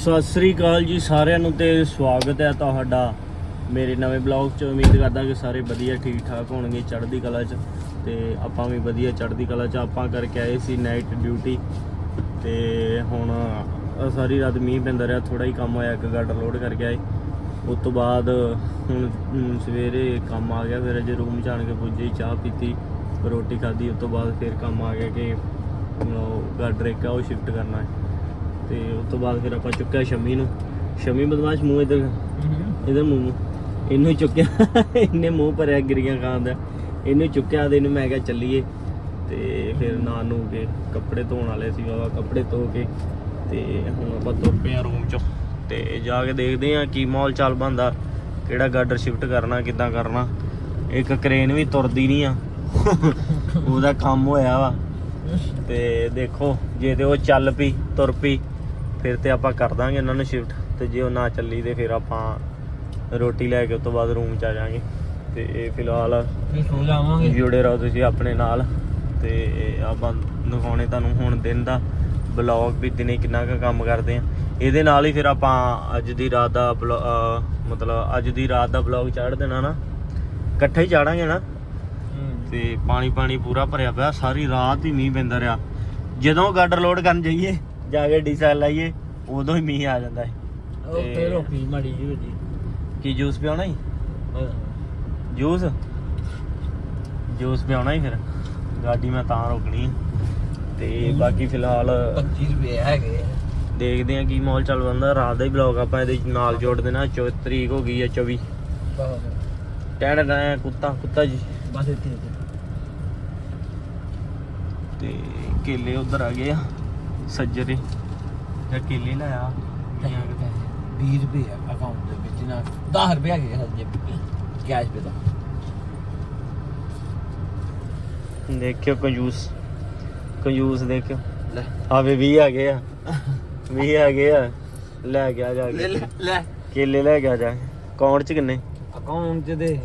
ਸਤਿ ਸ੍ਰੀ ਅਕਾਲ ਜੀ ਸਾਰਿਆਂ ਨੂੰ ਤੇ ਸਵਾਗਤ ਹੈ ਤੁਹਾਡਾ ਮੇਰੇ ਨਵੇਂ ਬਲੌਗ 'ਚ। ਉਮੀਦ ਕਰਦਾ ਕਿ ਸਾਰੇ ਵਧੀਆ, ਠੀਕ ਠਾਕ ਹੋਣਗੇ ਚੜ੍ਹਦੀ ਕਲਾ 'ਚ। ਤੇ ਆਪਾਂ ਵੀ ਵਧੀਆ ਚੜ੍ਹਦੀ ਕਲਾ 'ਚ ਆਪਾਂ ਕਰਕੇ ਆਏ ਸੀ ਨਾਈਟ ਡਿਊਟੀ ਤੇ ਹੁਣ ਸਾਰੀ ਰਾਤ ਮੀਂਹ ਪੈਂਦਾ ਰਿਹਾ ਥੋੜਾ ਹੀ ਕੰਮ ਹੋਇਆ, ਇੱਕ ਗਾਡਰ ਲੋਡ ਕਰਕੇ ਆਏ। ਉਸ ਤੋਂ ਬਾਅਦ ਹੁਣ ਸਵੇਰੇ ਕੰਮ ਆ ਗਿਆ, ਫਿਰ ਅਜੇ ਰੂਮ 'ਚ ਆਣ ਕੇ ਪੁੱਜੇ, ਚਾਹ ਪੀਤੀ, ਰੋਟੀ ਖਾਧੀ, ਉਸ ਤੋਂ ਬਾਅਦ ਫਿਰ ਕੰਮ ਆ ਗਿਆ ਕਿ ਉਹ ਗਾਡਰ ਇੱਕ ਉਹ ਸ਼ਿਫਟ ਕਰਨਾ ਹੈ। ਤੇ ਉਸ ਤੋਂ ਬਾਅਦ ਫਿਰ ਆਪਾਂ ਚੁੱਕਿਆ ਸ਼ਮੀ ਨੂੰ। ਸ਼ਮੀ ਬਦਮਾਸ਼ ਮੂੰਹ ਇਧਰ ਇਧਰ ਮੂੰਹ ਨੂੰ। ਇਹਨੂੰ ਚੁੱਕਿਆ। ਇਹਨੇ ਮੂੰਹ ਭਰਿਆ ਗਿਰੀਆਂ ਖਾਂਦਾ ਇਹਨੂੰ ਚੁੱਕਿਆ ਤੇ ਇਹਨੂੰ ਮੈਂ ਕਿਹਾ ਚੱਲੀਏ। ਤੇ ਫਿਰ ਨਾਨ ਨੂੰ ਕੇ ਕੱਪੜੇ ਧੋਣ ਵਾਲੇ ਸੀ ਬਾਬਾ, ਕੱਪੜੇ ਧੋ ਕੇ। ਤੇ ਹੁਣ ਆਪਾਂ ਤੁਰ ਪਏ ਆ ਰੂਮ ਚੋਂ। ਤੇ ਜਾ ਕੇ ਦੇਖਦੇ ਆ ਕੀ ਮਾਹੌਲ ਚੱਲ ਬੰਦਾ ਕਿਹੜਾ ਗਾਰਡਰ ਸ਼ਿਫਟ ਕਰਨਾ, ਕਿੱਦਾਂ ਕਰਨਾ। ਇੱਕ ਕ੍ਰੇਨ ਵੀ ਤੁਰਦੀ ਨਹੀਂ ਆ। ਉਹਦਾ ਕੰਮ ਹੋਇਆ ਵਾ। ਤੇ ਦੇਖੋ, ਜੇ ਤੇ ਉਹ ਚੱਲ ਪਈ, ਤੁਰ ਪਈ। ਫਿਰ ਤੇ ਆਪਾਂ ਕਰ ਦਾਂਗੇ ਇਹਨਾਂ ਨੂੰ ਸ਼ਿਫਟ ਤੇ ਜੇ ਉਹ ਨਾ ਚੱਲੀ ਤੇ ਫਿਰ ਆਪਾਂ ਰੋਟੀ ਲੈ ਕੇ ਉਸ ਤੋਂ ਬਾਅਦ ਰੂਮ ਚ ਆ ਜਾਾਂਗੇ। ਤੇ ਇਹ ਫਿਲਹਾਲ ਸੋ ਜਾਵਾਂਗੇ। ਜੁੜੇ ਰਹੋ ਤੁਸੀਂ ਆਪਣੇ ਨਾਲ ਤੇ ਆਪਾਂ ਦਿਖਾਉਣੇ ਤੁਹਾਨੂੰ ਹੁਣ ਦਿਨ ਦਾ ਬਲੌਗ ਵੀ ਦਿਨੇ ਕਿੰਨਾ ਕੁ ਕੰਮ ਕਰਦੇ ਆ। ਇਹਦੇ ਨਾਲ ਹੀ ਫਿਰ ਆਪਾਂ ਅੱਜ ਦੀ ਰਾਤ ਦਾ ਮਤਲਬ ਅੱਜ ਦੀ ਰਾਤ ਦਾ ਬਲੌਗ ਚਾੜ ਦੇਣਾ ਨਾ। ਇਕੱਠੇ ਹੀ ਚਾੜਾਂਗੇ ਨਾ। ਤੇ ਪਾਣੀ ਪਾਣੀ ਪੂਰਾ ਭਰਿਆ ਪਿਆ ਸਾਰੀ ਰਾਤ ਹੀ ਮੀਂਹ ਪੈਂਦਾ ਰਿਹਾ। ਜਦੋਂ ਗਾਡਰ ਲੋਡ ਕਰਨ ਜਾਈਏ ਜਾ ਕੇ ਡੀਸਲ ਲਾਈਏ ਉਦੋਂ ਹੀ ਮੀਂਹ ਆ ਜਾਂਦਾ ਹੈ ਉਹ ਤੇ ਰੋਕੀ ਮੜੀ ਜੀ ਜੀ ਕੀ ਜੂਸ ਪਿਆਉਣਾ ਹੀ। ਜੂਸ? ਜੂਸ ਪਿਆਉਣਾ ਹੀ ਫਿਰ। ਗਾਡੀ ਮੈਂ ਤਾਂ ਰੋਕਣੀ ਤੇ ਬਾਕੀ ਫਿਲਹਾਲ 25 ਰੁਪਏ ਹੈਗੇ ਦੇਖਦੇ ਆ ਕੀ ਮਾਹੌਲ ਚੱਲ ਬੰਦਾ ਰਾਤ ਦਾ ਹੀ ਬਲੌਗ ਆਪਾਂ ਇਹਦੇ ਨਾਲ ਜੋੜ ਦੇਣਾ। 24 ਤਰੀਕ ਹੋ ਗਈ ਹੈ 24 ਟੈਣ ਟੈਣ ਕੁੱਤਾ ਕੁੱਤਾ ਜੀ। ਬਸ ਇੱਥੇ। ਤੇ ਕੇਲੇ ਉਧਰ ਆ ਗਏ ਆ। ਸੱਜਰੇ। ਜਾਂ ਕੇਲੇ ਲਾਇਆ 20 ਰੁਪਏ ਅਕਾਊਂਟ ਦੇ ਵਿੱਚ ਨਾ। 10 ਰੁਪਏ ਹੈਗੇ ਹਜੇ ਕੈਸ਼ ਪੇ ਤਾਂ। ਦੇਖਿਓ ਕੰਜੂਸ ਕੰਜੂਸ ਦੇਖਿਓ। ਲੈ। ਆਵੇ 20 ਆ ਗਏ ਆ। 20 ਆ ਗਏ ਆ। ਲੈ ਗਿਆ ਜਾ ਕੇ। ਲੈ ਕੇਲੇ ਲੈ। ਗਿਆ ਜਾ ਅਕਾਊਂਟ ਚ ਕਿੰਨੇ? ਅਕਾਊਂਟ 'ਚ ਦੇ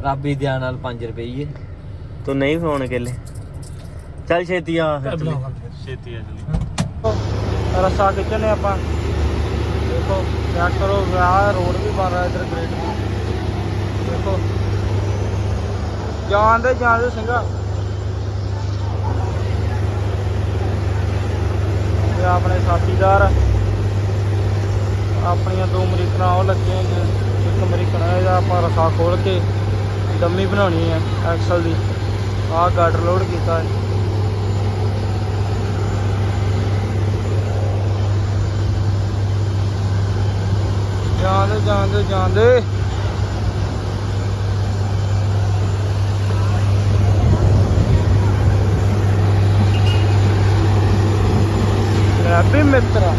ਰੱਬੀ ਧਿਆਨ ਨਾਲ 5 ਰੁਪਏ ਹੀ ਹੈ ਤੂੰ ਨਹੀਂ ਫੋਨ ਕੇਲੇ ਚੱਲ ਛੇਤੀ ਆ। ਛੇਤੀ ਆ ਚਲੀ ਰਸਾ ਖਿੱਚਣੇ ਆਪਾਂ। ਦੇਖੋ ਚੈੱਕ ਕਰੋ ਵਿਆਹ ਰੋਡ ਵੀ ਬਣ ਰਿਹਾ ਇਧਰ ਗ੍ਰੇਟ ਦੇਖੋ। ਜਾਂਦੇ ਜਾਂਦੇ ਸਿੰਘਾ। ਇਹ ਆਪਣੇ ਸਾਥੀਦਾਰ ਆਪਣੀਆਂ ਦੋ ਅਮਰੀਕਨਾਂ ਉਹ ਲੱਗੀਆਂ ਇੱਕ ਅਮਰੀਕਨ ਹੈ ਇਹਦਾ ਆਪਾਂ ਰਸਾ ਖੋਲ ਕੇ ਡੰਮੀ ਬਣਾਉਣੀ ਹੈ ਐਕਸਲ ਦੀ। ਆਹ ਗਾਡਰ ਲੋਡ ਕੀਤਾ। ਹੈ ਜਾਂਦੇ ਜਾਂਦੇ ਜਾਂਦੇ। ਲੈ ਮਿੱਤਰਾ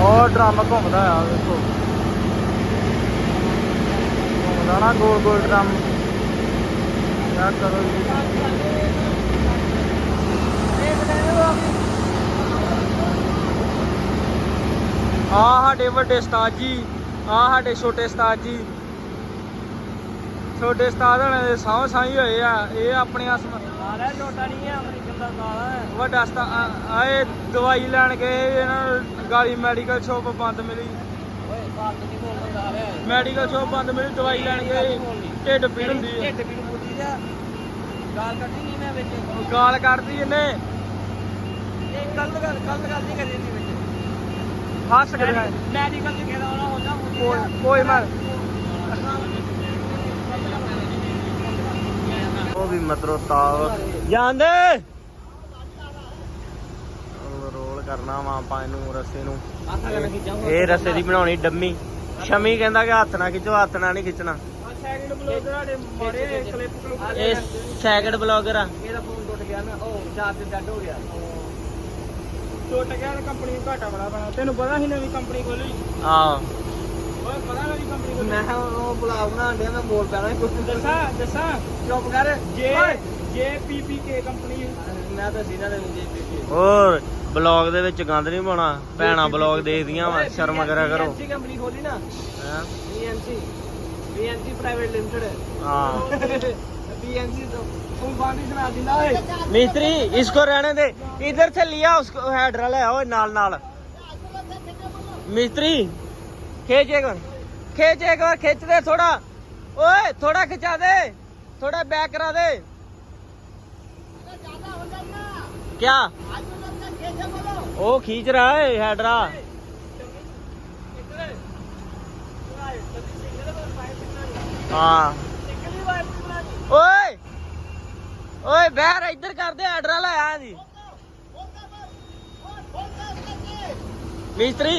ਉਹ ਡਰਮ ਘੁੰਮਦਾ ਆ ਵੇਖੋ ਘੁੰਮਦਾ ਨਾ ਗੋਲ ਗੋਲ ਡਰਮ ਕਿਆ ਕਰੋ ਜੀ ਆ ਸਾਡੇ ਵੱਡੇ ਉਸਤਾਦ ਜੀ ਆ ਸਾਡੇ ਛੋਟੇ ਉਸਤਾਦ ਜੀ। ਛੋਟੇ ਉਸਤਾਦ ਹਣੇ ਦੇ ਸਾਹ ਸਾਈ ਹੋਏ ਆ ਇਹ ਆਪਣੇ ਅਸਮ ਆਰਾ ਛੋਟਾ ਨਹੀਂ ਹੈ ਅਮਰੀਕਨ ਦਾ ਸਾਲਾ ਹੈ। ਵੱਡਾ ਉਸਤਾਦ ਆਏ ਦਵਾਈ ਲੈਣ ਗਏ ਇਹਨਾਂ ਨੂੰ ਗਾਲੀ ਮੈਡੀਕਲ ਸ਼ੋਪ ਬੰਦ ਮਿਲੀ। ਮੈਡੀਕਲ ਸ਼ੋਪ ਬੰਦ ਮਿਲੀ ਦਵਾਈ ਲੈਣ ਗਏ ਢਿੱਡ ਪੀੜ ਹੁੰਦੀ ਹੈ ਢਿੱਡ ਪੀੜ ਹੁੰਦੀ ਦਾ ਗਾਲ ਕੱਢੀ ਨਹੀਂ ਮੈਂ ਵਿੱਚ। ਗਾਲ ਕੱਢਦੀ ਇਹਨੇ। ਇਹ ਗਲਤ ਗੱਲ ਗਲਤ ਗੱਲ ਨਹੀਂ ਕਰੀ ਵਿੱਚ ਹੱਸ ਕੇ ਗਿਆ। ਮੈਡੀਕਲ ਚ ਕਿਹਦਾ ਹੋਣਾ ਹੁੰਦਾ ਕੋਈ ਕੋਈ ਮਰ ਉਹ ਵੀ ਮਤਰੋ ਤਾਵ ਜਾਂਦੇ। ਰੋਲ ਕਰਨਾ ਵਾ ਆਪਾਂ ਇਹਨੂੰ ਰਸੇ ਨੂੰ। ਇਹ ਰਸੇ ਦੀ ਬਣਾਉਣੀ ਡੰਮੀ। ਸ਼ਮੀ ਕਹਿੰਦਾ ਕਿ ਹੱਥ ਨਾਲ ਖਿੱਚੋ ਹੱਥ ਨਾਲ ਨਹੀਂ ਖਿੱਚਣਾ। ਸੈਕਿੰਡ ਬਲੌਗਰ ਸਾਡੇ ਮਾਰੇ ਕਲਿੱਪ ਕਲੁੱਪ ਇਹ ਸੈਕਿੰਡ ਬਲੌਗਰ ਆ। ਇਹਦਾ ਫੋਨ ਟੁੱਟ ਗਿਆ ਨਾ ਉਹ ਚਾਰਜ ਡੈਡ ਹੋ ਗਿਆ। ਟੁੱਟ ਗਿਆ ਤਾਂ ਕੰਪਨੀ ਨੂੰ ਘਾਟਾ ਬੜਾ ਪੈਣਾ। ਤੈਨੂੰ ਪਤਾ ਸੀ ਨਵੀਂ ਕੰਪਨੀ ਖੋਲੀ? ਆਹ ਓਏ ਪਤਾ ਨਵੀਂ ਕੰਪਨੀ ਖੋਲੀ? ਮੈਂ ਉਹ ਬਲੌਗ ਬਣਾਉਣ ਡਿਆ ਮੈਂ ਬੋਲ ਪੈਣਾ ਕੁਝ ਦੱਸਾਂ ਦੱਸਾਂ। ਚੁੱਪ ਕਰ। ਜੇ ਜੇ ਪੀਪੀਕੇ ਕੰਪਨੀ ਮੈਂ ਤਾਂ ਸੀਨਾ ਦੇ ਜੇ ਪੀਪੀ ਹੋਰ ਬਲੌਗ ਦੇ ਵਿੱਚ ਗੰਦ ਨਹੀਂ ਪਾਉਣਾ। ਭੈਣਾ ਬਲੌਗ ਦੇਖਦੀਆਂ ਵਾ ਸ਼ਰਮ ਕਰਿਆ ਕਰੋ। ਵੀਐਨਸੀ ਕੰਪਨੀ ਖੋਲੀ ਨਾ। ਹੈਂ? V N C V N C private limited. ਹਾਂ। बीएमसी तो तुम पानी सुना दी ना मिस्त्री इसको रहने दे इधर से लिया उसको हैडरा ले आओ नाल नाल मिस्त्री खींच एक बार खींच एक बार खींच दे थोड़ा ओए थोड़ा खिंचा दे थोड़ा बैक करा दे क्या ओ खींच रहा है हैडरा हाँ ਓਏ ਬਹਿਰ ਇੱਧਰ ਕਰਦੇ ਆਰਡਰ ਲੈ ਆ ਜੀ मिस्त्री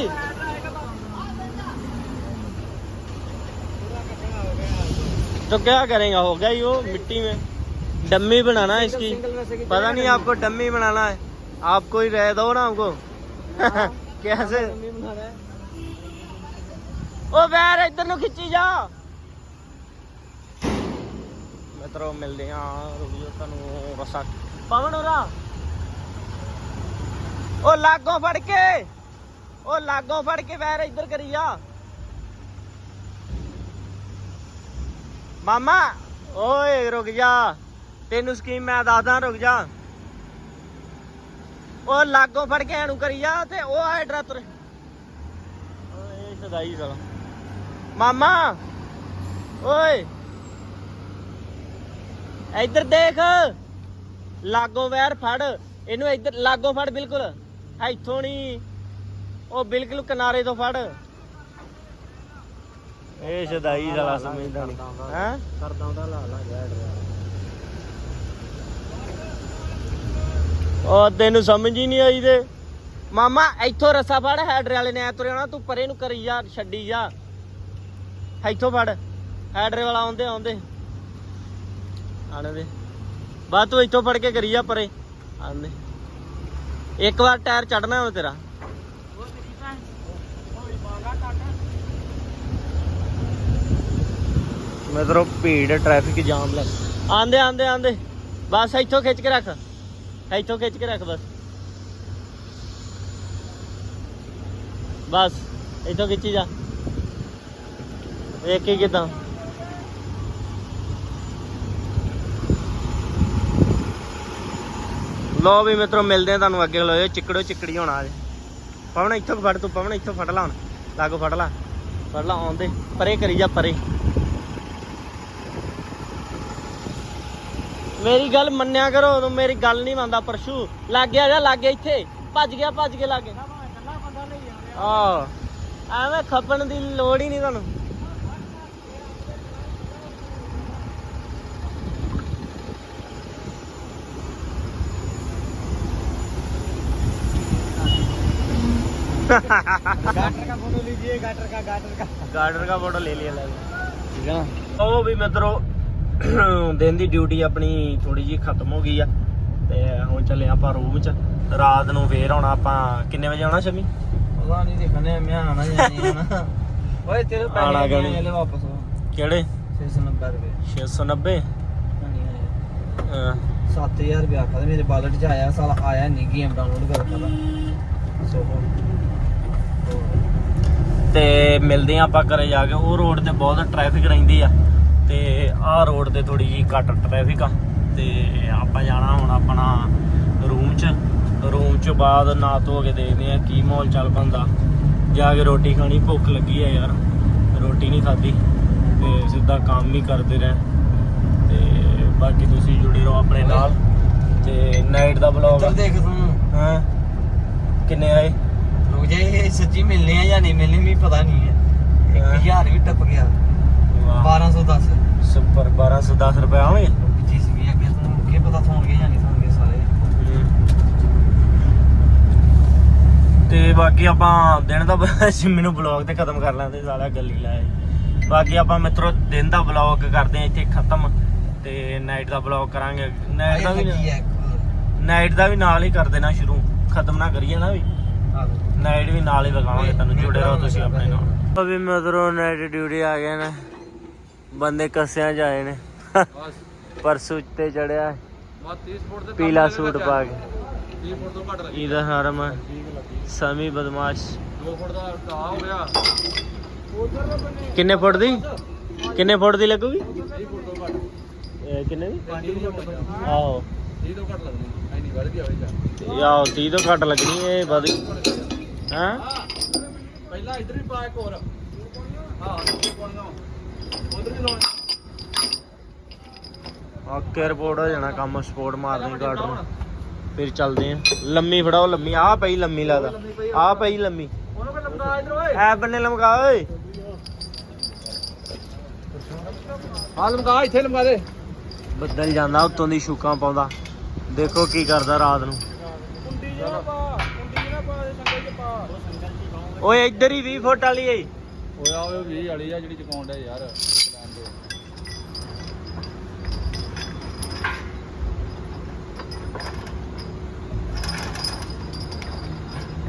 तो क्या करेगा हो गया ही वो मिट्टी में डम्मी बनाना है इसकी पता नहीं आपको डम्मी बनाना है आपको ही रह दो ना हमको कैसे ओ बैर इधर ਨੂੰ ਖਿੱਚੀ ਜਾ ਮਿੱਤਰੋ, ਮਿਲਦੇ ਆ ਰੁਕਿਓ ਤੁਹਾਨੂੰ ਰਸਾ ਪਵਨ ਹੋਰਾ! ਉਹ ਲਾਗੋਂ ਫੜ ਕੇ! ਉਹ ਲਾਗੋਂ ਫੜ ਕੇ ਬੈਰ ਇੱਧਰ ਕਰੀ ਜਾ ਮਾਮਾ! ਓਏ, ਰੁਕ ਜਾ। ਤੈਨੂੰ ਸਕੀਮ ਮੈਂ ਦੱਸਦਾ, ਰੁਕ ਜਾ। ਉਹ ਲਾਗੋਂ ਫੜ ਕੇ ਇਹਨੂੰ ਕਰੀ ਜਾ ਤੇ ਉਹ ਆਏ ਡਰਾਤਰ ਓਏ, ਸਦਾਈ ਸਾਲਾ। ਮਾਮਾ! ਓਏ! ਇੱਧਰ ਦੇਖ। ਲਾਗੋਂ ਵੈਰ ਫੜ। ਇਹਨੂੰ ਇੱਧਰ ਲਾਗੋਂ ਫੜ ਬਿਲਕੁਲ। ਇੱਥੋਂ ਨਹੀਂ ਉਹ ਬਿਲਕੁਲ ਕਿਨਾਰੇ ਤੋਂ ਫੜ। ਇਹ ਸਦਾਈ ਸਾਲਾ ਸਮਝਦਾ ਨਹੀਂ ਹੈ? ਕਰਦਾ ਉਹਦਾ ਲਾ ਲਾ ਗਿਆ ਉਹ ਤੈਨੂੰ ਸਮਝ ਹੀ ਨਹੀਂ ਆਈ ਤੇ। ਮਾਮਾ ਇੱਥੋਂ ਰਸਾ ਫੜ। ਹੈਡਰ ਵਾਲੇ ਨੇ ਐ ਤੁਰਿਆ ਹੋਣਾ ਤੂੰ ਪਰੇ ਨੂੰ ਕਰੀ ਜਾ ਛੱਡੀ ਜਾ। ਇੱਥੋਂ ਫੜ। ਹੈਡਰ ਵਾਲਾ ਆਉਂਦੇ ਆਉਂਦੇ। ਆਣੇ ਦੇ। ਤੂੰ ਇੱਥੋਂ ਫੜ ਕੇ ਕਰੀ ਜਾ ਪਰੇ। ਆਂਦੇ। ਇੱਕ ਵਾਰ ਟਾਇਰ ਚੜਨਾ ਹੋ ਤੇਰਾ। ਮਿੱਤਰੋ ਭੀੜ ਟ੍ਰੈਫਿਕ ਜਾਮ ਲੱਗ ਆਂਦੇ ਆਂਦੇ ਆਂਦੇ। ਬਸ ਇੱਥੋਂ ਖਿੱਚ ਕੇ ਰੱਖ। ਇੱਥੋਂ ਖਿੱਚ ਕੇ ਰੱਖ ਬਸ। ਬਸ ਇੱਥੋਂ ਖਿੱਚੀ ਜਾ। ਵੇਖ ਕੇ ਕਿਦਾਂ। ਲੋ ਵੀ ਮਿੱਤਰੋ ਮਿਲਦੇ ਆ ਤੁਹਾਨੂੰ ਅੱਗੇ ਲੋਏ ਚਿੱਕੜੋ ਚਿੱਕੜੀ ਹੋਣਾ ਅੱਜ। ਪਵਨ ਇੱਥੋਂ ਫੜ ਤੂੰ ਪਵਨ ਇੱਥੋਂ ਫੜ ਲਾ ਹੁਣ। ਲਾਗੋ ਫੜ ਲਾ। ਫੜ ਲਾ ਆਉਂਦੇ। ਪਰੇ ਕਰੀ ਜਾ ਪਰੇ। ਮੇਰੀ ਗੱਲ ਮੰਨਿਆ ਕਰੋ ਤੂੰ ਮੇਰੀ ਗੱਲ ਨਹੀਂ ਮੰਨਦਾ ਪਰਸ਼ੂ। ਲੱਗ ਗਿਆ ਜਾ ਲੱਗ ਗਿਆ ਇੱਥੇ। ਭੱਜ ਗਿਆ ਭੱਜ ਕੇ ਲੱਗ ਗਿਆ। ਆ ਐਵੇਂ ਖੱਪਣ ਦੀ ਲੋੜ ਹੀ ਨਹੀਂ ਤੁਹਾਨੂੰ। गाटर का फोटो लीजिए गाटर का गाटर का ਗਾਰਡਨ ਦਾ ਫੋਟੋ ਲੈ ਲਿਆ ਲੈ ठीक है ना ਉਹ ਵੀ ਮਿੱਤਰੋ ਦਿਨ ਦੀ ਡਿਊਟੀ ਆਪਣੀ ਥੋੜੀ ਜੀ ਖਤਮ ਹੋ ਗਈ ਆ ਤੇ ਹੁਣ ਚੱਲੇ ਆਪਾਂ ਰੂਮ 'ਚ ਰਾਤ ਨੂੰ ਫੇਰ ਆਉਣਾ ਆਪਾਂ ਕਿੰਨੇ ਵਜੇ ਆਉਣਾ ਸ਼ਮੀ पता नहीं देखने मैं आना जानी है ना ओए तेरे आना पैसे गणी। नहीं ले वापस हो ਕਿਹੜੇ 690 रुपए 690 नहीं आए ਅਹ, 7000 ਰੁਪਏ ਆਖਦਾ ਮੇਰੇ ਵਾਲਟ 'ਚ ਆਇਆ ਸਾਲਾ ਆਇਆ ਨਹੀਂ ਗੇਮ ਡਾਊਨਲੋਡ ਕਰਦਾ ਦਾ ਸੋ ਤੇ ਮਿਲਦੇ ਆ ਆਪਾਂ ਘਰੇ ਜਾ ਕੇ ਉਹ ਰੋਡ ਤੇ ਬਹੁਤ ਟ੍ਰੈਫਿਕ ਰਹਿੰਦੀ ਆ। ਤੇ ਆਹ ਰੋਡ ਤੇ ਥੋੜੀ ਜੀ ਘੱਟ ਟ੍ਰੈਫਿਕ ਆ। ਤੇ ਆਪਾਂ ਜਾਣਾ ਹੁਣ ਆਪਣਾ ਰੂਮ 'ਚ। ਰੂਮ 'ਚ ਬਾਅਦ ਨਾ ਧੋ ਕੇ ਦੇਖਦੇ ਆ ਕੀ ਮਾਹੌਲ ਚੱਲ ਪੰਦਾ। ਜਾ ਕੇ ਰੋਟੀ ਖਾਣੀ ਭੁੱਖ ਲੱਗੀ ਆ ਯਾਰ। ਰੋਟੀ ਨਹੀਂ ਖਾਧੀ ਤੇ ਸਿੱਧਾ ਕੰਮ ਹੀ ਕਰਦੇ ਰਹਿ ਤੇ ਬਾਕੀ ਤੁਸੀਂ ਜੁੜੇ ਰਹੋ ਆਪਣੇ ਨਾਲ। ਤੇ ਨਾਈਟ ਦਾ ਬਲੌਗ ਦੇਖ ਤੂੰ। ਹਾਂ? ਕਿੰਨੇ ਆਏ? ਜਾ ਇਹ ਸੱਚੀ ਮਿਲਨੇ ਆ ਜਾਂ ਨਹੀਂ ਮਿਲਨੇ ਵੀ ਪਤਾ ਨਹੀਂ ਹੈ। ਹਾਂ। 1000 ਵੀ ਟੱਪ ਗਿਆ। ਵਾਹ। 1210 ਸੁਪਰ 1210 ਰੁਪਏ ਆਵੇ ਜਿਸ ਵੀ ਅੱਗੇ ਤੁਹਾਨੂੰ ਕੀ ਪਤਾ ਹੋਣਗੇ ਜਾਂ ਨਹੀਂ ਹੋਣਗੇ ਸਾਰੇ। ਤੇ ਬਾਕੀ ਆਪਾਂ ਦਿਨ ਦਾ ਸਿੰਮੀ ਨੂੰ ਬਲੌਗ ਤੇ ਖਤਮ ਕਰ ਲਾਂਦੇ ਸਾਲਾ ਗੱਲੀ ਲਾਏ ਬਾਕੀ ਆਪਾਂ ਮਿੱਤਰੋ ਦਿਨ ਦਾ ਬਲੌਗ ਕਰਦੇ ਆ ਇੱਥੇ ਖਤਮ। ਤੇ ਨਾਈਟ ਦਾ ਬਲੌਗ ਕਰਾਂਗੇ। ਨਾਈਟ ਦਾ ਵੀ ਨਾਈਟ ਦਾ ਵੀ ਨਾਲ ਹੀ ਕਰ ਦੇਣਾ ਸ਼ੁਰੂ। ਖਤਮ ਨਾ ਕਰੀਏ ਨਾ ਵੀ। ਨਾਈਟ ਵੀ ਨਾਲ ਹੀ ਲਗਾਵਾਂਗੇ ਤੁਹਾਨੂੰ ਜੁੜੇ ਰਹੋ ਤੁਸੀਂ ਆਪਣੇ ਨਾਲ। ਅਭੀ ਮਿੱਤਰੋ ਨਾਈਟ ਡਿਊਟੀ ਆ ਗਏ ਨੇ। ਬੰਦੇ ਕੱਸਿਆਂ ਚ ਆਏ ਨੇ। ਬਸ ਪਰਸੂ ਤੇ ਚੜਿਆ। ਬਸ 30 ਫੁੱਟ ਦੇ ਪੀਲਾ ਸੂਟ ਪਾ ਕੇ। 30 ਫੁੱਟ ਤੋਂ ਘੱਟ ਲੱਗੀ ਇਹਦਾ ਹਰਮ ਸਮੀ ਬਦਮਾਸ਼। 2 ਫੁੱਟ ਦਾ ਢਾਹ ਹੋ ਗਿਆ ਉਧਰ ਕਿੰਨੇ ਫੁੱਟ ਦੀ? ਕਿੰਨੇ ਫੁੱਟ ਦੀ ਲੱਗੂਗੀ? 30 ਫੁੱਟ ਤੋਂ ਘੱਟ ਕਿੰਨੇ ਦੀ? 30 ਦੀ ਹੋ ਗਿਆ ਆਹੋ। 30 ਤੋਂ ਘੱਟ ਲੱਗਣੀ। ਐਨੀ ਵੱਧ ਗਿਆ ਹੋਈ ਜਾ ਤੇ ਆਹੋ 30 ਤੋਂ ਘੱਟ ਲੱਗਣੀ ਇਹ ਵਧ ਹਾਂ? ਪਹਿਲਾਂ ਇੱਧਰ ਵੀ ਪਾ ਇੱਕ ਹੋਰ। ਹਾਂ ਉਧਰ ਵੀ ਲਾਉਣਾ ਓਕੇ ਰਿਪੋਰਟ ਹੋ ਜਾਣਾ ਕੰਮ ਸਪੋਰਟ ਮਾਰਨੀ ਗਾਰਡ ਨੂੰ। ਫਿਰ ਚੱਲਦੇ ਆ। ਲੰਮੀ ਫੜਾਓ ਲੰਮੀ। ਆ ਪਈ ਲੰਮੀ ਲੱਗਦਾ। ਆ। ਪਈ ਲੰਮੀ। ਉਹਨੂੰ ਕਿ ਲੰਮਾ ਇੱਧਰ ਓਏ। ਐ ਬੰਨੇ ਲਮਕਾ ਓਏ। ਇੱਥੇ ਲੰਮਾ ਦੇ। ਬੱਦਲ ਜਾਂਦਾ ਉੱਤੋਂ ਦੀ ਸ਼ੂਕਾਂ ਪਾਉਂਦਾ। ਦੇਖੋ ਕੀ ਕਰਦਾ ਰਾਤ ਨੂੰ। ਕੁੰਡੀ ਪਾ ਕੁੰਡੀ ਨਾ ਪਾ ਦੇ ਸੰਗਲ ਚ ਪਾ ਓਏ ਇੱਧਰ ਹੀ 20 ਫੁੱਟ ਵਾਲੀ ਏ। ਹੋਇਆ ਉਹ 20 ਵਾਲੀ ਆ ਜਿਹੜੀ ਚਕਾਉਣ ਦਾ ਯਾਰ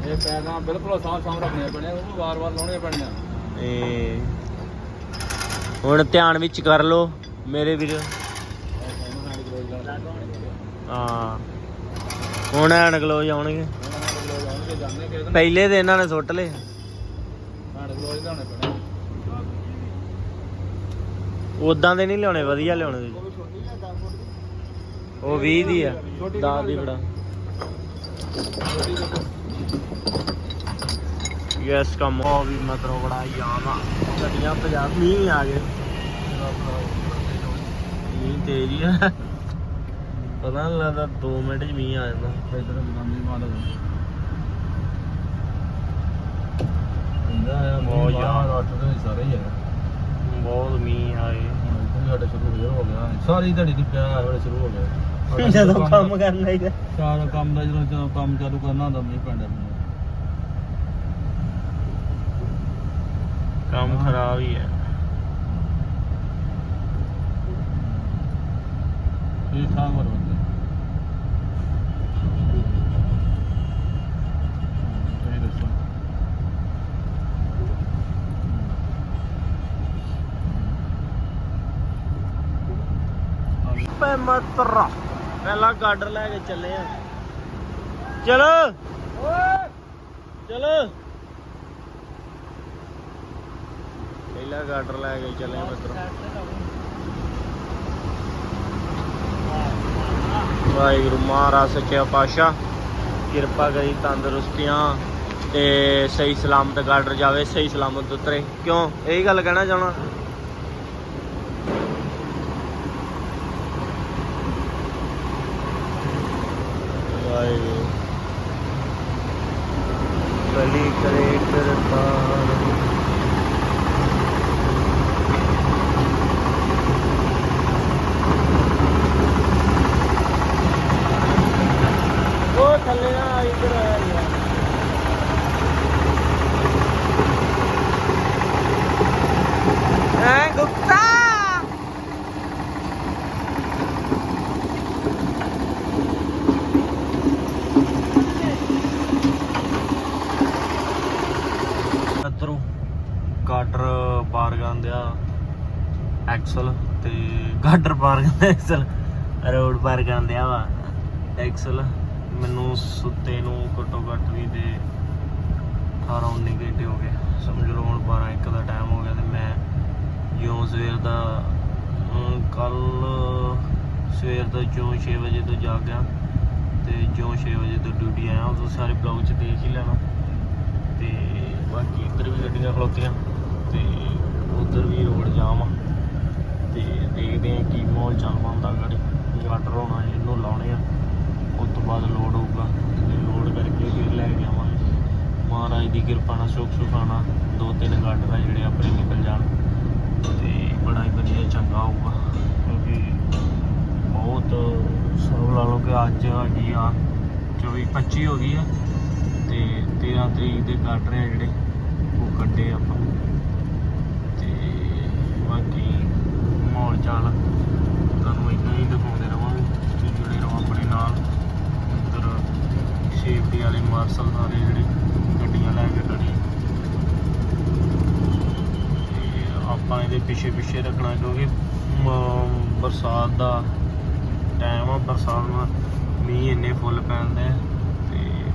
ਇਹ ਪੈਰਾਂ ਬਿਲਕੁਲ ਸਾਫ਼ ਸਾਫ਼ ਰੱਖਣੇ ਪੈਣੇ ਉਹ ਵਾਰ-ਵਾਰ ਲਾਉਣੇ ਪੈਣੇ ਇਹ ਹੁਣ ਧਿਆਨ ਵਿੱਚ ਕਰ ਲੋ ਮੇਰੇ ਵੀਰ। ਹਾਂ। ਹੁਣ ਐਨ ਗਲੋਜ ਆਉਣਗੇ। ਪਹਿਲੇ ਦੇ ਇਹਨਾਂ ਨੇ ਸੁੱਟ ਲਏ। ਉਦਾਂ ਦੇ ਨਹੀਂ ਲਿਆਉਣੇ ਵਧੀਆ ਲਿਆਉਣੇ ਤੁਸੀਂ। ਉਹ 20 ਦੀ। ਆ 10 ਦੀ ਫੜਾ। ਯੈਸ ਕਮ ਉਹ ਵੀ ਮਤਲਬ ਬੜਾ ਆ ਗੱਡੀਆਂ ਪੰਜਾਬ ਮੀਂਹ ਆ ਗਏ। ਮੀਂਹ ਤੇਜ਼ ਹੀ ਆ। ਪਤਾ ਨਹੀਂ ਲੱਗਦਾ 2 ਮਿੰਟ ਚ ਮੀਂਹ ਆ ਜਾਂਦਾ। ਬਹੁਤ ਯਾਰ। ਸਾਰੇ ਹੀ ਹੈ ਬਹੁਤ ਮੀਂਹ ਆਏ। ਹੁਣ ਸਾਡਾ ਸ਼ੁਰੂ ਹੋ ਗਿਆ ਸਾਰੀ ਦਿਹਾੜੀ ਦੀ ਪਿਆ ਹੋਇਆ ਸ਼ੁਰੂ ਹੋ ਗਿਆ। ਜਦੋਂ ਕੰਮ ਕਰਨਾ ਹੀ ਸਾਰਾ ਕੰਮ ਦਾ ਜਦੋਂ ਜਦੋਂ ਕੰਮ ਚਾਲੂ ਕਰਨਾ ਹੁੰਦਾ ਮੀਂਹ ਪੈਂਦਾ ਕੰਮ ਖਰਾਬ ਹੀ ਹੈ। ਠੀਕ ਠਾਕ ਹੋ ਰਿਹਾ ਇਹ ਦੱਸੋ ਪੈ ਮਤਰਾ। ਪਹਿਲਾ ਗਾਡਰ ਲੈ ਕੇ ਚੱਲੇ ਆ। ਚਲੋ। ਓਏ। ਚਲੋ। ਪਹਿਲਾ ਗਾਡਰ ਲੈ ਕੇ ਚੱਲੇ ਆ ਮਿੱਤਰੋ। ਵਾਹਿਗੁਰੂ ਮਹਾਰਾਜ ਸੱਚਾ ਪਾਤਸ਼ਾਹ ਕਿਰਪਾ ਕਰੀ ਤੰਦਰੁਸਤੀਆਂ ਤੇ ਸਹੀ ਸਲਾਮਤ ਗਾਡਰ ਜਾਵੇ ਸਹੀ ਸਲਾਮਤ ਉਤਰੇ। ਕਿਉਂ? ਇਹੀ ਗੱਲ ਕਹਿਣਾ ਚਾਹਣਾ। ਵਾਹਿਗੁਰੂ। ਕਲੀ ਕਰੇ ਕਰਤਾਰ ਉਹ ਥੱਲੇ ਨਾ ਇੱਧਰ ਆ ਯਾਰ ਐ ਗੁਪਤਾ ਇੱਧਰੋਂ ਗਾਡਰ ਪਾਰ ਗਾਂਦਿਆ ਐਕਸਲ ਤੇ ਗਾਡਰ ਪਾਰ ਗਾਂਦਿਆ ਐਕਸਲ ਰੋਡ ਪਾਰ ਗਾਂਦਿਆ ਵਾ। ਐਕਸਲ ਮੈਨੂੰ ਸੁੱਤੇ ਨੂੰ ਘੱਟੋ ਘੱਟ ਵੀ ਦੇ 18 19 ਘੰਟੇ ਹੋ ਗਏ। ਸਮਝ ਲਓ ਹੁਣ 12 1 ਦਾ ਟਾਈਮ ਹੋ ਗਿਆ ਤੇ ਮੈਂ ਜਿਉਂ ਸਵੇਰ ਦਾ ਕੱਲ ਸਵੇਰ ਦਾ ਜਿਉਂ 6 ਵਜੇ ਤੋਂ ਜਾਗਿਆ ਤੇ ਜਿਉਂ 6 ਵਜੇ ਤੋਂ ਡਿਊਟੀ ਆਇਆ। ਉਦੋਂ ਸਾਰੇ ਬਲੌਗ 'ਚ ਦੇਖ ਹੀ ਲੈਣਾ। ਤੇ ਬਾਕੀ ਇੱਧਰ ਵੀ ਗੱਡੀਆਂ ਖਲੋਤੀਆਂ ਤੇ ਉਧਰ ਵੀ ਰੋਡ ਜਾਮ ਆ। ਤੇ ਦੇਖਦੇ ਆ ਕੀ ਮਾਹੌਲ ਚੱਲ ਪਾਉਂਦਾ ਗਾੜੀ ਗਾਟਰ ਹੋਣਾ ਇਹਨੂੰ ਲਾਉਣੇ ਆ। ਉਸ ਤੋਂ ਬਾਅਦ ਲੋਡ ਹੋਊਗਾ। ਤੇ ਲੋਡ ਕਰਕੇ ਫਿਰ ਲੈ ਕੇ ਆਵਾਂਗੇ। ਮਹਾਰਾਜ ਦੀ ਕਿਰਪਾ ਨਾਲ, ਸੁੱਖ ਸੁਖਾਣਾ ਦੋ ਤਿੰਨ ਗਾਟਰ ਆ ਜਿਹੜੇ ਆਪਣੇ ਨਿਕਲ ਜਾਣ। ਤੇ ਬੜਾ ਹੀ ਵਧੀਆ ਚੰਗਾ ਹੋਊਗਾ। ਕਿਉਂਕਿ ਬਹੁਤ ਸਭ ਲਾ ਲਓ ਕਿ ਅੱਜ ਹੈਗੀ ਆ 24 25 ਹੋ ਗਈ ਆ। ਤੇ 13 ਤਰੀਕ ਦੇ ਗਾਟਰ ਆ ਜਿਹੜੇ, ਉਹ ਕੱਢੇ ਆਪਾਂ ਤੇ ਬਾਕੀ ਮਾਹੌਲ ਚਾਲ ਤੁਹਾਨੂੰ ਇੰਨਾ ਹੀ ਦਿਖਾਉਂਦੇ ਰਵਾਂਗੇ ਤੁਸੀਂ ਜੁੜੇ ਰਹੋ ਆਪਣੇ ਨਾਲ ਇੱਧਰ ਸੇਫਟੀ ਵਾਲੇ ਮਾਰਸ਼ਲ ਸਾਰੇ ਜਿਹੜੇ ਗੱਡੀਆਂ ਲੈ ਕੇ ਖੜੀ ਤੇ ਆਪਾਂ ਇਹਦੇ ਪਿੱਛੇ ਪਿੱਛੇ ਰੱਖਣਾ ਕਿਉਂਕਿ ਬਰਸਾਤ ਦਾ ਟਾਈਮ ਆ, ਬਰਸਾਤ ਨਾਲ ਮੀਂਹ ਇੰਨੇ ਫੁੱਲ ਪੈਂਦੇ ਆ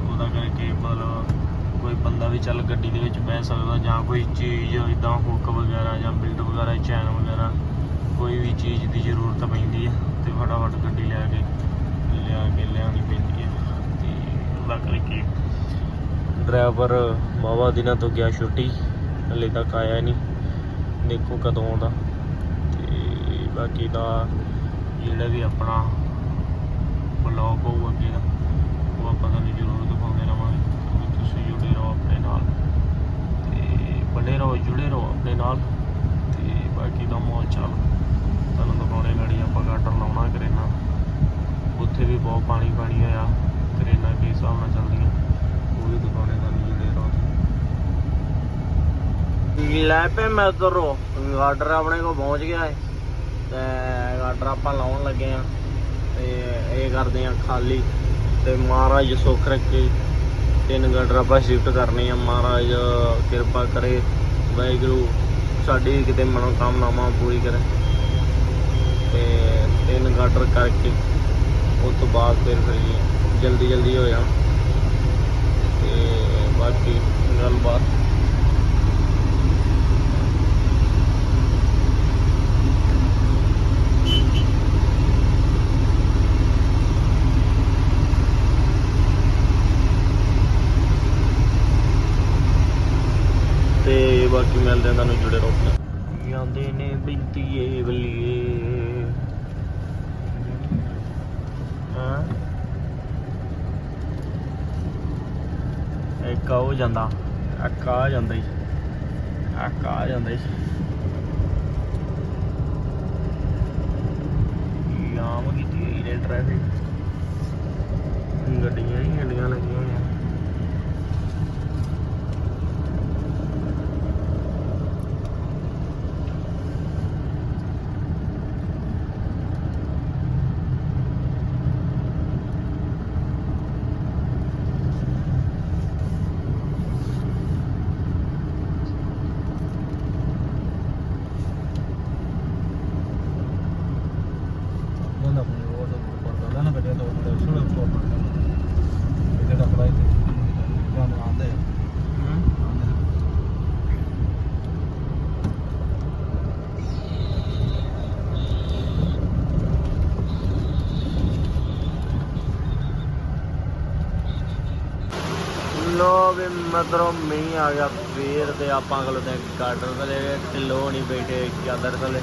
ਉਹਦਾ ਕਰਕੇ ਮਤਲਬ ਕੋਈ ਬੰਦਾ ਵੀ ਚੱਲ ਗੱਡੀ ਦੇ ਵਿੱਚ ਬਹਿ ਸਕਦਾ ਜਾਂ ਕੋਈ ਚੀਜ਼ ਇਦਾਂ ਹੁੱਕ ਵਗੈਰਾ ਜਾਂ ਬਿਲਡ ਵਗੈਰਾ ਚੈਨ ਵਗੈਰਾ ਕੋਈ ਵੀ ਚੀਜ਼ ਦੀ ਜ਼ਰੂਰਤ ਪੈਂਦੀ ਹੈ ਤੇ ਫਟਾਫਟ ਗੱਡੀ ਲੈ ਕੇ, ਲਿਆ ਕੇ ਲਿਆਉਣੀ ਪੈਂਦੀ ਹੈ ਤੇ ਉਹਦਾ ਕਰਕੇ ਡਰਾਈਵਰ ਬਾਵਾ ਦਿਨਾਂ ਤੋਂ ਗਿਆ ਛੁੱਟੀ, ਹਲੇ ਤੱਕ ਆਇਆ ਨਹੀਂ, ਦੇਖੋ ਕਦੋਂ ਆਉਂਦਾ ਤੇ ਬਾਕੀ ਦਾ ਜਿਹੜਾ ਵੀ ਆਪਣਾ ਬਲੌਗ ਹੋਊ ਅੱਗੇ ਦਾ, ਉਹ ਆਪਾਂ ਤੁਹਾਨੂੰ ਜ਼ਰੂਰ ਦਿਖਾਉਂਦੇ ਰਵਾਂਗੇ ਕਿਉਂਕਿ ਤੁਸੀਂ ਜੁੜੇ ਰਹੋ ਆਪਣੇ ਨਾਲ ਤੇ ਬਣੇ ਰਹੋ, ਜੁੜੇ ਰਹੋ ਆਪਣੇ ਨਾਲ ਤੇ ਬਾਕੀ ਦਾ ਮਾਹੌਲ ਚਾਲ ਤੁਹਾਨੂੰ ਦਿਖਾਉਣੇ ਗੜੀ ਆਪਾਂ ਗਾਟਰ ਲਾਉਣਾ ਕਰੇਨਾ। ਉੱਥੇ ਵੀ ਬਹੁਤ ਪਾਣੀ ਪਾਣੀ ਹੋਇਆ ਕਰੇਨਾ ਕਿਸ ਹਿਸਾਬ ਨਾਲ ਚੱਲਦੀਆਂ। ਉਹ ਵੀ ਦਿਖਾਉਣੇ ਤੁਹਾਨੂੰ ਜੁੜੇ ਰਹੋ ਲੈ ਪੇ ਮੈਂ ਉਧਰੋਂ ਗਾਟਰ ਆਪਣੇ ਕੋਲ ਪਹੁੰਚ ਗਿਆ ਹੈ ਤੇ ਗਾਟਰ ਆਪਾਂ ਲਾਉਣ ਲੱਗੇ ਆ, ਤੇ ਇਹ ਕਰਦੇ ਆ ਖਾਲੀ। ਤੇ ਮਹਾਰਾਜ ਸੁੱਖ ਰੱਖੇ। ਤਿੰਨ ਗਾਟਰ ਆਪਾਂ ਸ਼ਿਫਟ ਕਰਨੇ ਆ, ਮਹਾਰਾਜ ਕਿਰਪਾ ਕਰੇ, ਵਾਹਿਗੁਰੂ ਸਾਡੀ ਕਿਤੇ ਮਨੋਕਾਮਨਾਵਾਂ ਪੂਰੀ ਕਰੇ। ਤੇ ਤਿੰਨ ਗਾਟਰ ਕਰਕੇ ਉਸ ਤੋਂ ਬਾਅਦ ਫਿਰ ਫਿਰ ਜਲਦੀ ਜਲਦੀ ਹੋ। ਜਾਣਾ ਤੇ ਬਾਕੀ ਗੱਲਬਾਤ। ਤੇ ਬਾਕੀ ਮਿਲਦੇ ਆ ਤੁਹਾਨੂੰ ਜੁੜੇ ਰਹੋ। ਜਾਂਦੇ ਨੇ ਬਿੰਤੀਏ ਬਲੀਏ ਹਾਂ ਇੱਕ ਆ ਹੋ ਜਾਂਦਾ। ਇੱਕ ਆ ਜਾਂਦਾ ਹੀ। ਇੱਕ ਆ ਜਾਂਦਾ ਹੀ। ਆਮ ਕੀਤੀ ਹੋਈ ਨੇ ਟ੍ਰੈਫਿਕ ਗੱਡੀਆਂ ਹੀ ਗੱਡੀਆਂ ਲੱਗੀਆਂ ਹੋਈਆਂ ਉਹਨਾਂ ਆਪਣੇ ਰੋਡ ਉੱਪਰ ਕਰਦਾ ਨਾ ਗੱਡੀਆਂ ਤੋਂ ਮੁੰਡੇ ਸੁਣੇ ਉੱਪਰ ਪੜਦਾ ਇਹਦੇ ਦਾ ਕਰਾਈ ਤੇ ਜਾਂ ਆਂਦੇ ਲੋ ਮਤਰੋ ਮੀਂਹ ਆ ਗਿਆ ਫੇਰ ਤੇ ਆਪਾਂ ਕੋਲ ਤੇ ਗਾਰਡਨ ਥਲੇ ਢਿੱਲੋ ਨਹੀਂ ਬੈਠੇ ਚਾਦਰ ਥਲੇ।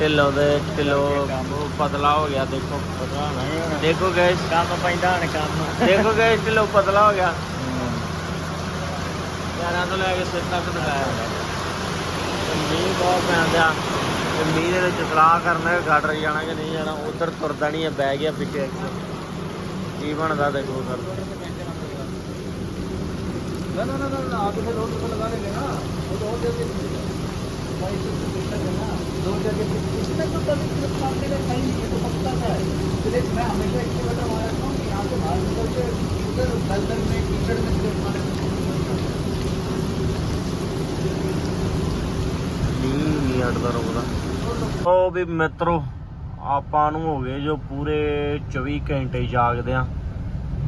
ਢਿੱਲੋਂ ਦੇ ਢਿੱਲੋ ਪਤਲਾ ਹੋ ਗਿਆ ਦੇਖੋ। ਨਹੀਂ ਦੇਖੋ ਗੈਸ ਕੰਮ ਪੈਂਦਾ ਹਣ ਕੰਮ। ਦੇਖੋ ਗੈਸ ਢਿੱਲੋ ਪਤਲਾ ਹੋ ਗਿਆ। ਪੈਰਾਂ ਤੋਂ ਲੈ ਕੇ ਸਿਰ ਤੱਕ ਦਿਖਾਇਆ ਮੀਂਹ ਬਹੁਤ ਪੈਂਦਾ ਤੇ ਮੀਂਹ ਦੇ ਵਿੱਚ ਸਲਾਹ ਕਰਨਾ ਗਾਡਰ ਜਾਣਾ ਕਿ ਨਹੀਂ ਜਾਣਾ ਉਧਰ ਤੁਰਦਾ ਨਹੀਂ ਹੈ ਬਹਿ ਗਿਆ ਪਿੱਛੇ। ਕੀ ਬਣਦਾ ਦੇਖੋ ਸਰ ना ना ना ना आप इसे रोड पर लगा देंगे ना वो तो और जगह भाई इसको देखा है ना दो जगह इसमें तो कभी सिर्फ सामने का कहीं नहीं है तो पक्का सा है इसलिए मैं हमेशा एक्टिवेटर मारा था कि यहाँ से बाहर निकल के इधर दलदल में कीचड़ में सिर्फ मारे ਨਹੀਂ ਅੜਦਾ ਰੋਕਦਾ ਉਹ ਵੀ ਮਿੱਤਰੋ ਆਪਾਂ ਨੂੰ ਹੋ ਗਏ ਜੋ ਪੂਰੇ 24 ਘੰਟੇ ਜਾਗਦੇ ਆ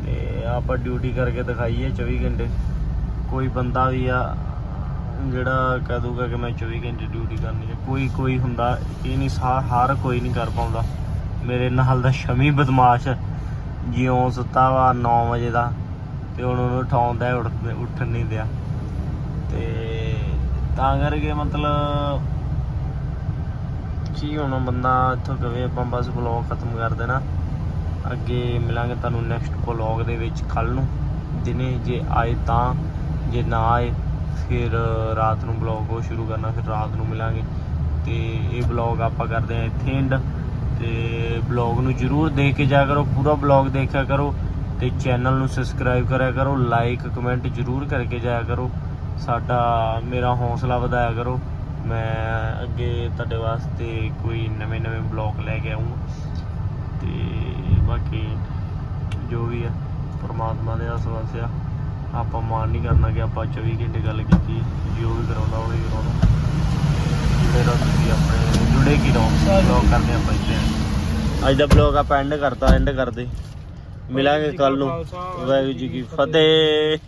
ਤੇ ਆਪਾਂ ਡਿਊਟੀ ਕਰਕੇ ਦਿਖਾਈਏ 24 ਘੰਟੇ ਕੋਈ ਬੰਦਾ ਵੀ ਆ, ਜਿਹੜਾ ਕਹਿ ਦੂਗਾ ਕਿ ਮੈਂ 24 ਘੰਟੇ ਡਿਊਟੀ ਕਰਨੀ ਹੈ ਕੋਈ ਕੋਈ ਹੁੰਦਾ, ਇਹ ਨਹੀਂ ਸਾਰ ਹਰ ਕੋਈ ਨਹੀਂ ਕਰ ਪਾਉਂਦਾ। ਮੇਰੇ ਨਾਲ ਦਾ ਸ਼ਮੀ ਬਦਮਾਸ਼ ਜਿਉਂ ਸੁੱਤਾ ਵਾ 9 ਵਜੇ ਦਾ, ਤੇ ਹੁਣ ਉਹਨੂੰ ਉਠਾਉਂਦਾ, ਉੱਠ, ਉੱਠਣ ਨਹੀਂ ਦਿਆ। ਤੇ ਤਾਂ ਕਰਕੇ ਮਤਲਬ ਕੀ ਹੁਣ ਬੰਦਾ ਇੱਥੋਂ ਕਵੇ, ਆਪਾਂ ਬਸ ਵਲੌਗ ਖਤਮ ਕਰ ਦੇਣਾ। ਅੱਗੇ ਮਿਲਾਂਗੇ ਤੁਹਾਨੂੰ ਨੈਕਸਟ ਵਲੌਗ ਦੇ ਵਿੱਚ ਕੱਲ ਨੂੰ। ਦਿਨੇ ਜੇ ਆਏ ਤਾਂ ਜੇ ਨਾ ਆਏ, ਫਿਰ ਰਾਤ ਨੂੰ ਵਲੌਗ ਉਹ ਸ਼ੁਰੂ ਕਰਨਾ, ਫਿਰ ਰਾਤ ਨੂੰ ਮਿਲਾਂਗੇ। ਤੇ ਇਹ ਵਲੌਗ ਆਪਾਂ ਕਰਦੇ ਆ ਇੱਥੇ ਐਂਡ ਤੇ ਵਲੌਗ ਨੂੰ ਜਰੂਰ ਦੇਖ ਕੇ ਜਾਇਆ ਕਰੋ, ਪੂਰਾ ਵਲੌਗ ਦੇਖਿਆ ਕਰੋ। ਤੇ ਚੈਨਲ ਨੂੰ ਸਬਸਕ੍ਰਾਈਬ ਕਰਿਆ ਕਰੋ ਲਾਈਕ ਕਮੈਂਟ ਜਰੂਰ ਕਰਕੇ ਜਾਇਆ ਕਰੋ। ਸਾਡਾ, ਮੇਰਾ ਹੌਸਲਾ ਵਧਾਇਆ ਕਰੋ। ਮੈਂ ਅੱਗੇ ਤੁਹਾਡੇ ਵਾਸਤੇ ਕੋਈ ਨਵੇਂ ਨਵੇਂ ਬਲੌਗ ਲੈ ਕੇ ਆਉਂਗਾ ਤੇ ਬਾਕੀ ਜੋ ਵੀ ਆ, ਪਰਮਾਤਮਾ ਦੇ ਆਸ-ਪਾਸ ਆ। ਆਪਾਂ ਮਾਨ ਨਹੀਂ ਕਰਨਾ ਕਿ ਆਪਾਂ 24 ਘੰਟੇ ਗੱਲ ਕੀਤੀ ਜੋ ਵੀ ਕਰਾਉਂਦਾ, ਉਹ ਹੀ ਕਰਾਉਂਦਾ। ਜੁੜੇ ਰਹੋ ਤੁਸੀਂ ਆਪਣੇ ਜੁੜੇ ਕੀ ਰਹੋ ਬਲੌਗ ਕਰਦੇ ਆਪਾਂ ਇੱਥੇ ਅੱਜ ਦਾ ਬਲੌਗ ਆਪਾਂ ਐਂਡ ਕਰਤਾ ਐਂਡ ਕਰਦੇ। ਮਿਲਾਂਗੇ ਕੱਲ ਨੂੰ। ਵਾਹਿਗੁਰੂ ਜੀ ਕੀ ਫਤਿਹ।